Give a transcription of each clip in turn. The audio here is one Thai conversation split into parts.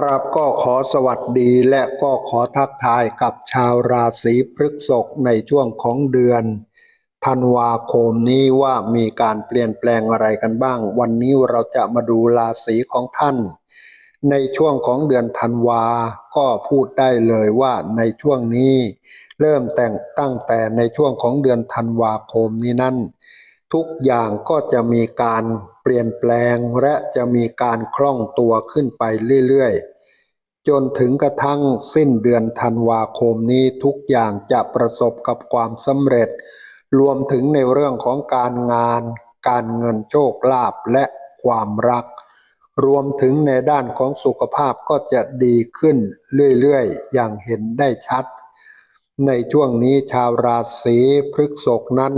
ครับก็ขอสวัสดีและก็ขอทักทายกับชาวราศีพฤษภในช่วงของเดือนธันวาคมนี้ว่ามีการเปลี่ยนแปลงอะไรกันบ้าง วันนี้เราจะมาดูราศีของท่าน ในช่วงของเดือนธันวา ก็พูดได้เลยว่าในช่วงนี้ เริ่มแต่งตั้งแต่ในช่วงของเดือนธันวาคมนี้นั้น ทุกอย่างก็จะมีการ เปลี่ยนแปลงและจะมีการคล่องตัวขึ้นไปเรื่อยๆ จนถึงกระทั่งสิ้นเดือนธันวาคมนี้ทุกอย่างจะประสบกับความสำเร็จ รวมถึงในเรื่องของการงาน การเงินโชคลาภและความรัก รวมถึงในด้านของสุขภาพก็จะดีขึ้นเรื่อยๆ อย่างเห็นได้ชัด ในช่วงนี้ชาวราศีพฤษภนั้น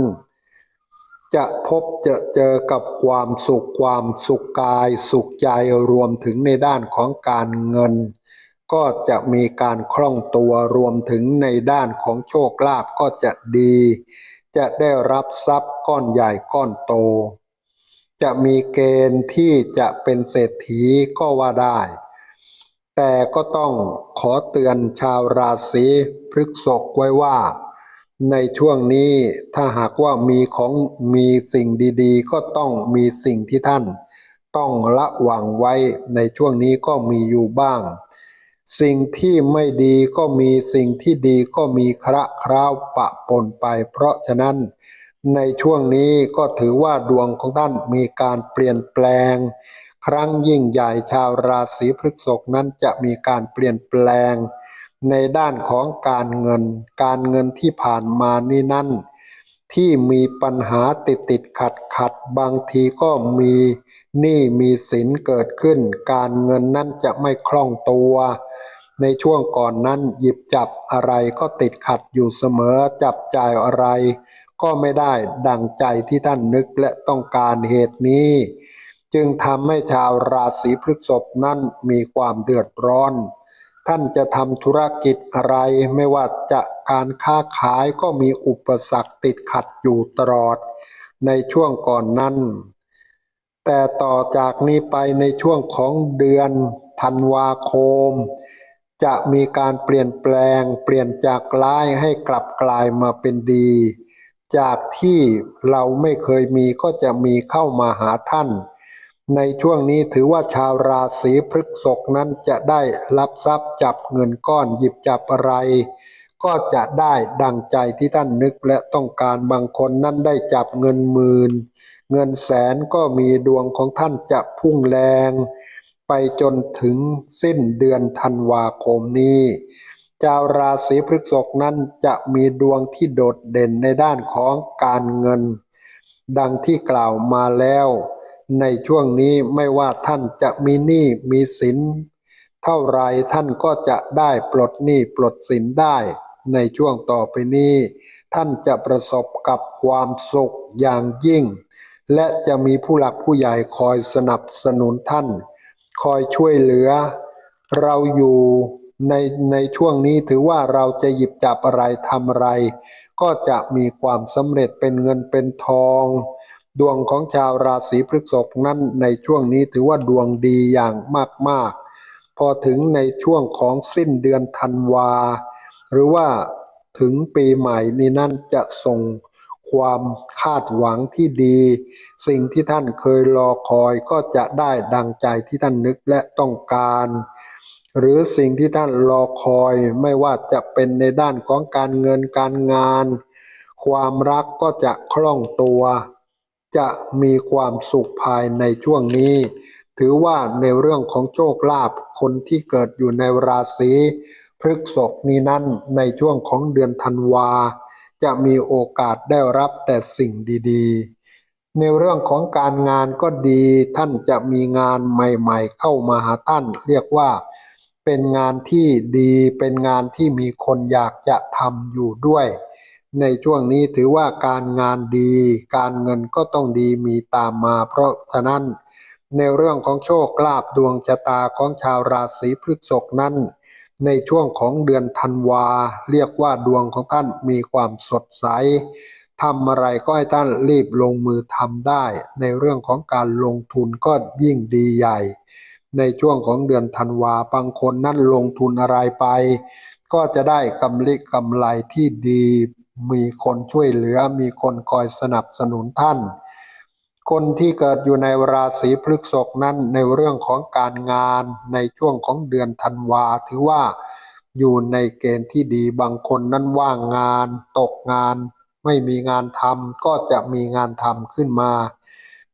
จะพบจะเจอกับความสุขความสุขกาย สุขใจรวมถึงในด้านของการเงิน ก็จะมีการคล่องตัวรวมถึงในด้านของโชคลาภก็จะดี จะได้รับทรัพย์ก้อนใหญ่ก้อนโต จะมีเกณฑ์ที่จะเป็นเศรษฐีก็ว่าได้ แต่ก็ต้องขอเตือนชาวราศีพฤษภไว้ว่า ในช่วงนี้ถ้าหากว่ามีของมีสิ่งดีๆ ก็ต้องมีสิ่งที่ท่าน ต้องระวังไว้ในช่วงนี้ก็มีอยู่บ้าง สิ่งที่ไม่ดีก็มีสิ่งที่ดีก็มีคระคราวปะปนไป เพราะฉะนั้นในช่วงนี้ก็ถือว่าดวงของท่านมีการเปลี่ยนแปลง ครั้งยิ่งใหญ่ชาวราศีพฤษภนั้นจะมีการเปลี่ยนแปลง ในด้านของการเงิน การเงินที่ผ่านมานี่นั่น ที่มีปัญหาติดติดขัดขัดบางทีก็มีหนี้มีสินเกิดขึ้น การเงินนั้นจะไม่คล่องตัว ในช่วงก่อนนั้นหยิบจับอะไรก็ติดขัดอยู่เสมอจับจ่ายอะไร ก็ไม่ได้ดังใจที่ท่านนึกและต้องการเหตุนี้จึงทำให้ชาวราศีพฤษภนั้นมีความเดือดร้อน ท่านจะทำธุรกิจอะไรไม่ว่าจะการค้าขายก็มีอุปสรรคติดขัดอยู่ตลอดในช่วงก่อนนั้น แต่ต่อจากนี้ไปในช่วงของเดือนธันวาคม จะมีการเปลี่ยนแปลงเปลี่ยนจากร้ายให้กลับกลายมาเป็นดี จากที่เราไม่เคยมีก็จะมีเข้ามาหาท่าน ในช่วงนี้ถือว่าชาวราศีพฤษภนั้นจะได้รับทรัพย์จับเงินก้อนหยิบจับอะไร ก็จะได้ดังใจที่ท่านนึกและต้องการบางคนนั้นได้จับเงินหมื่น เงินแสนก็มีดวงของท่านจะพุ่งแรง ไปจนถึงสิ้นเดือนธันวาคมนี้ชาวราศีพฤษภนั้นจะมีดวงที่โดดเด่นในด้านของการเงิน ดังที่กล่าวมาแล้ว ในช่วงนี้ไม่ว่าท่านจะมีหนี้มีสินเท่าไรท่านก็จะได้ปลดหนี้ปลดสินได้ ในช่วงต่อไปนี้ ท่านจะประสบกับความสุขอย่างยิ่ง และจะมีผู้หลักผู้ใหญ่คอยสนับสนุนท่าน คอยช่วยเหลือ เราอยู่ในในช่วงนี้ถือว่าเราจะหยิบจับอะไรทำอะไร ก็จะมีความสำเร็จเป็นเงินเป็นทอง ดวงของชาวราศีพฤษภนั้นในช่วงนี้ถือว่าดวงดีอย่างมากๆ พอถึงในช่วงของสิ้นเดือนธันวา หรือว่าถึงปีใหม่นี้นั่นจะส่งความคาดหวังที่ดี สิ่งที่ท่านเคยรอคอยก็จะได้ดังใจที่ท่านนึกและต้องการ หรือสิ่งที่ท่านรอคอยไม่ว่าจะเป็นในด้านของการเงินการงาน ความรักก็จะคล่องตัว จะมีความสุขภายในช่วงนี้ ถือว่าในเรื่องของโชคลาภคนที่เกิดอยู่ในราศีพฤกษภนี้นั้นในช่วงของเดือนธันวา จะมีโอกาสได้รับแต่สิ่งดีๆ ในเรื่องของการงานก็ดีท่านจะมีงานใหม่ๆ เข้ามาหาท่าน เรียกว่าเป็นงานที่ดีเป็นงานที่มีคนอยากจะทำอยู่ด้วย ในช่วงนี้ถือว่าการงานดี การเงินก็ต้องดีมีตามมา เพราะฉะนั้น ในเรื่องของโชคลาภดวงชะตาของชาวราศีพฤษภนั้น ในช่วงของเดือนธันวา เรียกว่าดวงของท่านมีความสดใสทำอะไรก็ให้ท่านรีบลงมือทำได้ ในเรื่องของการลงทุนก็ยิ่งดีใหญ่ ในช่วงของเดือนธันวาบางคนนั่นลงทุนอะไรไป ก็จะได้กำลิกำไรที่ดี มีคนช่วยเหลือ มีคนคอยสนับสนุนท่าน คนที่เกิดอยู่ในราศีพฤษภนั้นในเรื่องของการงานในช่วงของเดือนธันวาถือว่าอยู่ในเกณฑ์ที่ดีบางคนนั้นว่างงาน ตกงาน ไม่มีงานทำก็จะมีงานทำขึ้นมา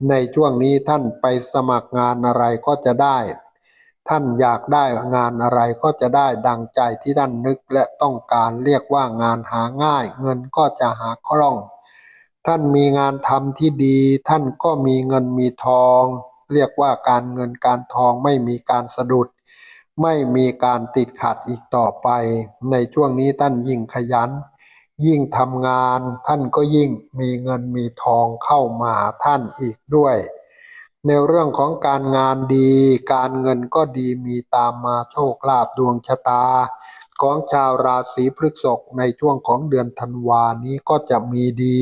ในช่วงนี้ท่านไปสมัครงานอะไรก็จะได้ ท่านอยากได้งานอะไรก็จะได้ดังใจที่ท่านนึกและต้องการเรียกว่างานหาง่าย เงินก็จะหาคล่อง ท่านมีงานทำที่ดี ท่านก็มีเงินมีทอง เรียกว่าการเงินการทองไม่มีการสะดุด ไม่มีการติดขัดอีกต่อไป ในช่วงนี้ท่านยิ่งขยัน ยิ่งทำงาน ท่านก็ยิ่งมีเงินมีทองเข้ามาท่านอีกด้วย ในเรื่องของการงานดี การเงินก็ดีมีตามมาโชคลาภดวงชะตา ของชาวราศีพฤษภในช่วงของเดือนธันวานี้ก็จะมีดี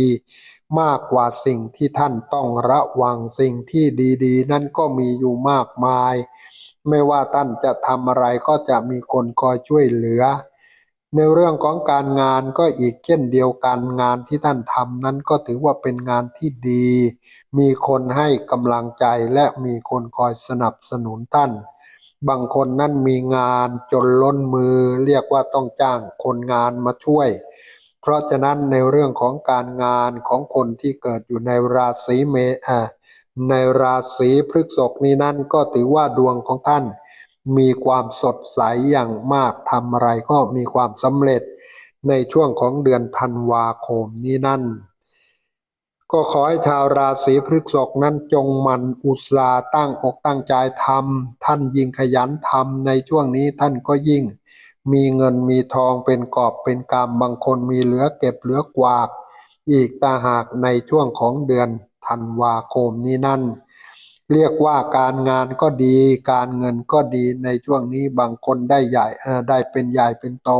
มากกว่าสิ่งที่ท่านต้องระวังสิ่งที่ดีๆ นั่นก็มีอยู่มากมาย ไม่ว่าท่านจะทำอะไรก็จะมีคนคอยช่วยเหลือ ในเรื่องของการงานก็อีกเช่นเดียวกันงานที่ท่านทำนั้นก็ถือว่าเป็นงานที่ดี มีคนให้กำลังใจและมีคนคอยสนับสนุนท่าน บางคนนั้นมีงานจนล้นมือเรียกว่าต้องจ้างคนงานมาช่วย เพราะฉะนั้นในเรื่องของการงานของคนที่เกิดอยู่ในราศีเมษในราศีพฤษภนี้นั่นก็ถือว่าดวงของท่าน มีความสดใสอย่างมากทำอะไรก็มีความสำเร็จในช่วงของเดือนธันวาคมนี้นั่น ก็ขอให้ชาวราศีพฤษภนั้นจงมันอุตสาตั้งอกตั้งใจทำท่านยิ่งขยันทำในช่วงนี้ท่านก็ยิ่ง มีเงินมีทองเป็นกอบเป็นกำบางคนมีเหลือเก็บเหลือกวากอีกตาหากในช่วงของเดือนธันวาคมนี้นั่น เรียกว่าการงานก็ดี การเงินก็ดีในช่วงนี้บางคนได้ใหญ่ได้เป็นใหญ่เป็นโต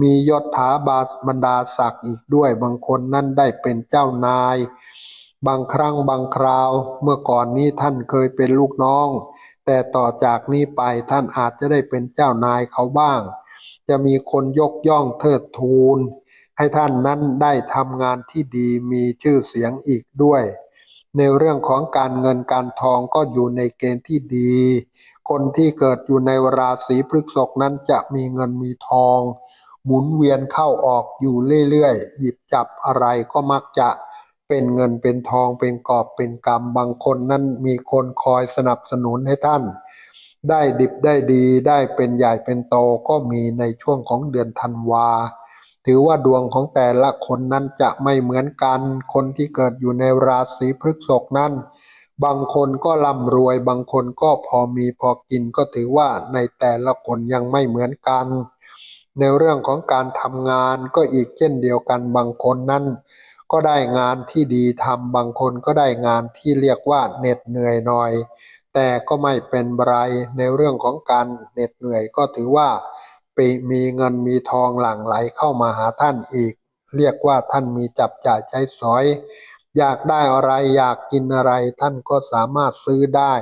มียศถาบาสบรรดาศักดิ์อีกด้วย บางคนนั่นได้เป็นเจ้านาย บางครั้งบางคราว เมื่อก่อนนี้ท่านเคยเป็นลูกน้อง แต่ต่อจากนี้ไปท่านอาจจะได้เป็นเจ้านายเขาบ้าง จะมีคนยกย่องเทิดทูนให้ท่านนั้นได้ทำงานที่ดีมีชื่อเสียงอีกด้วย ในเรื่องของการเงินการทองก็อยู่ในเกณฑ์ที่ดี คนที่เกิดอยู่ในราศีพฤษภนั้นจะมีเงินมีทอง หมุนเวียนเข้าออกอยู่เรื่อยๆ หยิบจับอะไรก็มักจะเป็นเงินเป็นทองเป็นกอบเป็นกำบางคนนั้นมีคนคอยสนับสนุนให้ท่าน ได้ดิบได้ดีได้เป็นใหญ่เป็นโตก็มีในช่วงของเดือนธันวา ถือว่าดวงของแต่ละคนนั้นจะไม่เหมือนกัน คนที่เกิดอยู่ในราศีพฤษภนั้น บางคนก็ร่ำรวย บางคนก็พอมีพอกินก็ถือว่าในแต่ละคนยังไม่เหมือนกัน ในเรื่องของการทำงานก็อีกเช่นเดียวกันบางคนนั้น ก็ได้งานที่ดีทำบางคนก็ได้งานที่เรียกว่าเหน็ดเหนื่อยหน่อย แต่ก็ไม่เป็นไรในเรื่องของการเหน็ดเหนื่อยก็ถือว่า ปมีเงินมีทองหลั่งไหลเข้ามาหาท่านอีก เรียกว่าท่านมีจับจ่ายใช้สอย อยากได้อะไรอยากกินอะไรท่านก็สามารถซื้อได้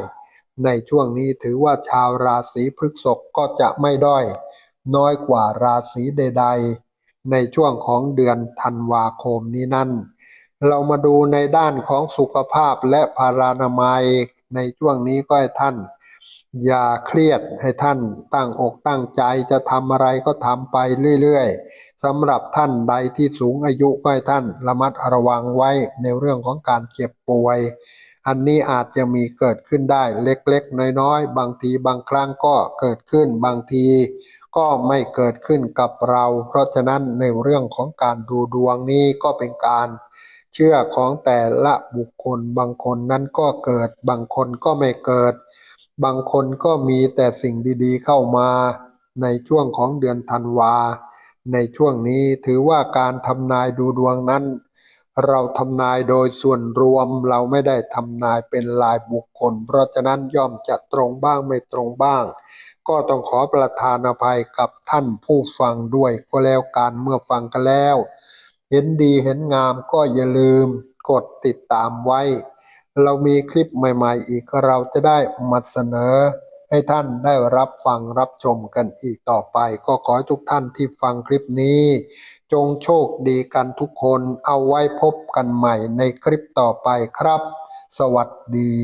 ในช่วงนี้ถือว่าชาวราศีพฤษภก็จะไม่ด้อย น้อยกว่าราศีใด ๆ ในช่วงของเดือนธันวาคมนี้นั่น เรามาดูในด้านของสุขภาพและพารานามัย ในช่วงนี้ก็ให้ท่าน อย่าเครียดให้ท่านตั้งอกตั้งใจจะทำอะไรก็ทำไปเรื่อยๆสำหรับท่านใดที่สูงอายุก็ให้ท่านระมัดระวังไว้ในเรื่องของการเจ็บป่วย อันนี้อาจจะมีเกิดขึ้นได้เล็กๆ น้อยๆ บางทีบางครั้งก็เกิดขึ้นบางทีก็ไม่เกิดขึ้นกับเรา เพราะฉะนั้นในเรื่องของการดูดวงนี้ก็เป็นการเชื่อของแต่ละบุคคลบางคนนั้นก็เกิดบางคนก็ไม่เกิด บางคนก็มีแต่สิ่งดีๆเข้ามาในช่วงของเดือนธันวา ในช่วงนี้ถือว่าการทำนายดูดวงนั้น เราทำนายโดยส่วนรวมเราไม่ได้ทำนายเป็นลายบุคคล เพราะฉะนั้นย่อมจะตรงบ้างไม่ตรงบ้าง ก็ต้องขอประทานอภัยกับท่านผู้ฟังด้วยก็แล้วกันเมื่อฟังกันแล้ว เห็นดีเห็นงามก็อย่าลืมกดติดตามไว้ เรามีคลิปใหม่ๆ อีกเราจะได้มาเสนอ ให้ท่านได้รับฟังรับชมกันอีกต่อไป ก็ขอให้ทุกท่านที่ฟังคลิปนี้ จงโชคดีกันทุกคนเอาไว้พบกันใหม่ในคลิปต่อไปครับ สวัสดี